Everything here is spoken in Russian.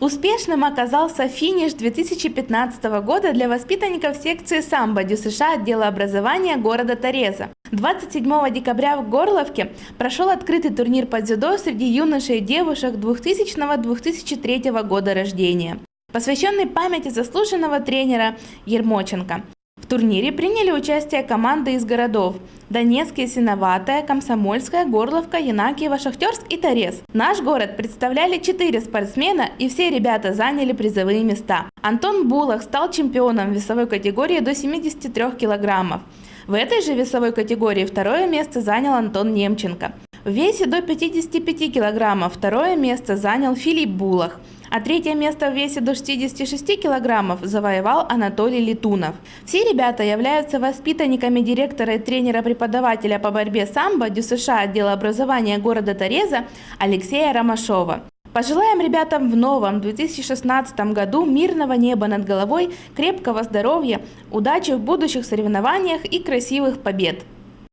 Успешным оказался финиш 2015 года для воспитанников секции самбо ДЮСШ отдела образования города Тореза. 27 декабря в Горловке прошел открытый турнир по дзюдо среди юношей и девушек 2000-2003 года рождения, посвященный памяти заслуженного тренера Ермоченко. Турнире приняли участие команды из городов Донецкая, Синоватая, Комсомольская, Горловка, Янакиево, Шахтерск и Торез. Наш город представляли четыре спортсмена и все ребята заняли призовые места. Антон Булах стал чемпионом весовой категории до 73 килограммов. В этой же весовой категории второе место занял Антон Немченко. В весе до 55 килограммов второе место занял Филипп Булах, а третье место в весе до 66 килограммов завоевал Анатолий Летунов. Все ребята являются воспитанниками директора и тренера-преподавателя по борьбе самбо ДЮСШ отдела образования города Тореза Алексея Ромашова. Пожелаем ребятам в новом 2016 году мирного неба над головой, крепкого здоровья, удачи в будущих соревнованиях и красивых побед!